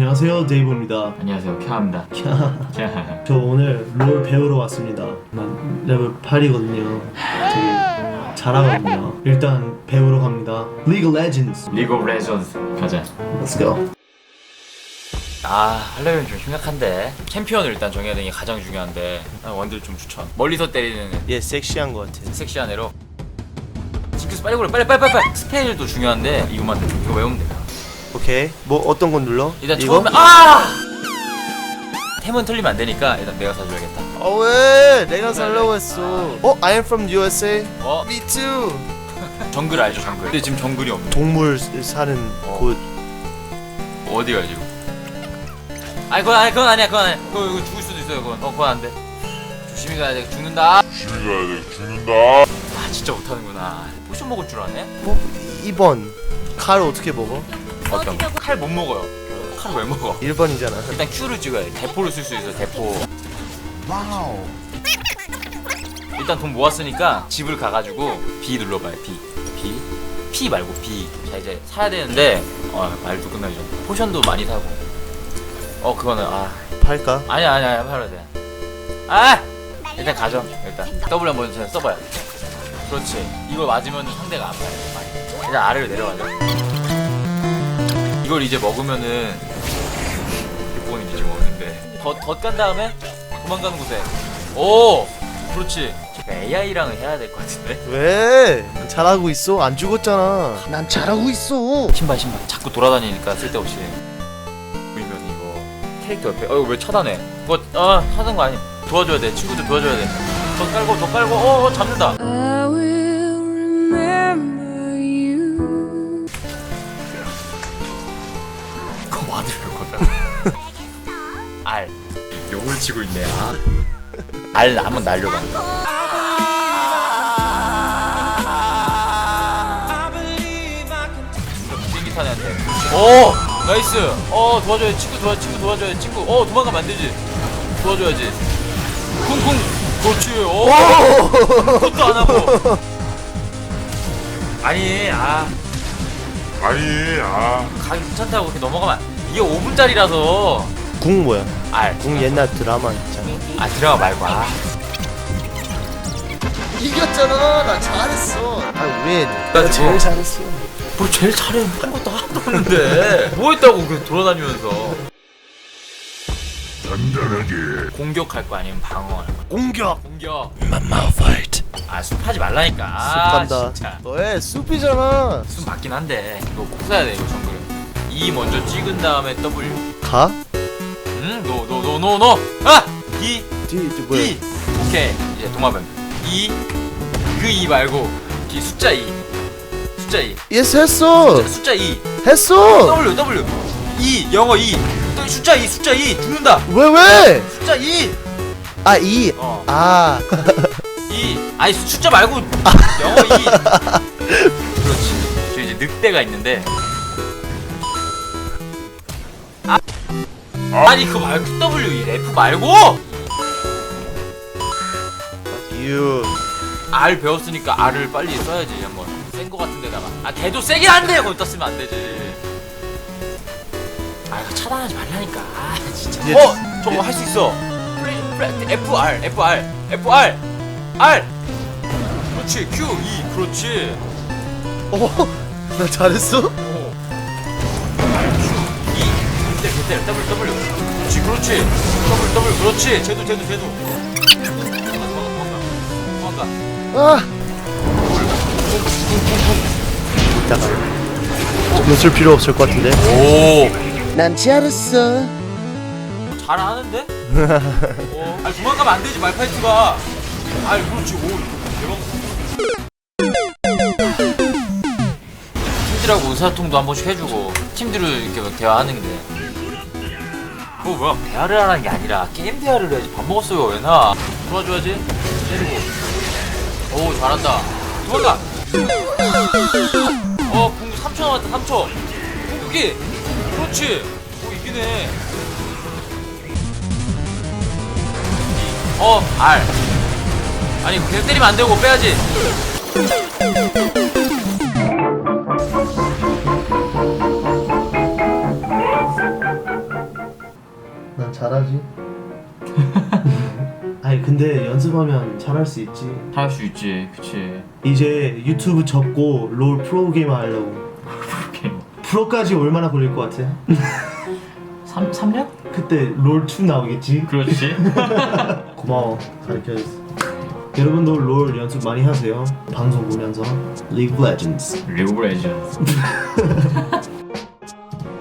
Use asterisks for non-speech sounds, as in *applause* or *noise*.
안녕하세요 데이브입니다. 안녕하세요 캬입니다. *laughs* 캬. 저 오늘 롤 배우러 왔습니다. 난 레벨 8이거든요. 되게 잘하거든요. 일단 배우러 갑니다. League of Legends. 리그 오브 레전드 가자. Let's go. 아 하려면 좀 심각한데. 챔피언을 일단 정해야 되는 게 가장 중요한데. 난 원딜 좀 추천. 멀리서 때리는. 얘 섹시한 거 같아. 섹시한 애로. 징크스 빨리 골라. 빨리 빨리 빨리 빨리. 스펠도 중요한데 이것만 이거 외우면 돼요 오케이. 뭐 어떤 건 눌러? 일단 이거? 처음에 아 템은 틀리면 안 되니까 일단 내가 사줘야겠다 어 왜? 내가 살려고 했어. 어? I am from USA. 어 Me too. *laughs* 정글 알죠 정글 근데 지금 정글이 없네 동물 사는 어. 곳. 어디 가지 아니 그건 아니 그건 아니야 그건 아니야 그거 이거 죽을 수도 있어요 그건 어 그건 안 돼 조심히 가야 돼 죽는다 조심히 가야 돼 죽는다 아 진짜 못하는구나 포션 먹을 줄 아네? 뭐 2번. 칼 어떻게 먹어? 어떤 칼못 먹어요. 칼 왜 먹어? 1번이잖아. 일단 Q를 찍어야 돼. 대포를 쓸 수 있어 대포. 일단 돈 모았으니까 집을 가가지고 B 눌러봐요 B. B. P 말고 B. 자 이제 사야 되는데 어 말도 끝나기 전 포션도 많이 사고. 어 그거는 아. 팔까? 아니야 아니야 아니야 팔아도 돼아! 일단 가죠 일단 W 한번 전 써봐요. 그렇지. 이거 맞으면 상대가 아파요 많이 일단 아래로 내려가죠 이걸 이제 먹으면은 기본이 이제 먹는데. 덧간 다음에 도망가는 곳에. 오! 그렇지. AI랑은 해야 될 것 같은데? 왜? 잘하고 있어. 안 죽었잖아. 난 잘하고 있어. 신발 신발. 자꾸 돌아다니니까 쓸데없이. 보이면 이거. 캐릭터 옆에. 어 이거 왜 차단해 그거 아 하는 거 아니 도와줘야 돼. 친구들 도와줘야 돼더 깔고 더 깔고. 어, 어 잡는다 치고 있네. 아. 알 한번 날려봐. 비행기 타는 애한테. 오! 나이스! 어 도와줘야 친구 도와 친구 도와줘야 친구. 어 도망가면 안 되지. 도와줘야지. 쿵쿵. 그렇지. 어 그것도 안 하고. 아니 아. 아니 아. 가기 괜찮다고 그렇게 넘어가면 안- 이게 5분짜리라서. 궁 뭐야? 알. 궁 옛날 드라마 있잖아. 아 드라마 말고 아. 이겼잖아. 나 잘했어. 아 왜? 나 제일 잘했어. 뭐 제일 잘해 한 것도 하나도 *laughs* 없는데 뭐 했다고 그 돌아다니면서 단단하게 공격할 거 아니면 방어할 거 공격. 공격 마마파이트. 아 숲하지 말라니까 아, 숲한다. 진짜 너의 숲이잖아. 숲 맞긴 한데 이거 꼭 써야 돼 이거 정글은 E 먼저 찍은 다음에 W 가? 음노노노노노 아! D 뒤, 뒤 뭐야? D 오케이. 이제 동화변 그 E 말고 D 숫자 E 숫자 E 예스 했어. 숫자, 숫자 E 했어. W W. E 영어 E 또 숫자 E 숫자 E 죽는다. 왜 왜? 숫자 E 아 이. 어. 아. *laughs* E 아니 수- 숫자 말고 영어 E *laughs* 그렇지. 저 이제 늑대가 있는데 아니 그거 말고 W F 말고? 유. R 배웠으니까 R을 빨리 써야지 한번. 센 거 같은 데다가. 아 걔도 세게 안돼 거기다 쓰면 안 되지. 아 이거 차단하지 말라니까. 아 진짜. 이제- 어 저거 할 수 있어. 플레이 플레이 F R. F R F R. R. 그렇지 Q E. 그렇지. 어? *laughs* 나 잘했어? 때 그때 W W 그렇지 그렇지 W W 그렇지 쟤도 쟤도 쟤도 도망가 도망가 도망가 아. 이따가. 좀쓸 필요 없을 것 같은데. 오 난 잘했어. 잘하는데? 어. 아니 도망가면 안 되지 말파이트가. 아이 그렇지 오 대박. 팀들하고 의사소통도 한 번씩 해주고 팀들을 이렇게 막 대화하는데. 그거 뭐야? 대화를 하라는 게 아니라 게임 대화를 해야지. 밥 먹었어요 왜 나? 도와줘야지. 때리고. 오 잘한다. 도망가! 어 공기 3초 남았다 3초. 공기! 그렇지! 오 이기네. 어, 알. 아니, 계속 때리면 안 되고 빼야지. 잘하지. *laughs* 아니 근데 연습하면 잘할 수 있지. 할수 있지 그치 이제 유튜브 접고 롤 프로 게이머 하려고. 오케이 프로까지 얼마나 걸릴 것 같아? 3, 3년? 그때 롤 2 나오겠지? 그렇지 *laughs* 고마워 가르쳐줬어. 여러분도 롤 연습 많이 하세요. 방송 보면서 리그 레전드. 리그 레전드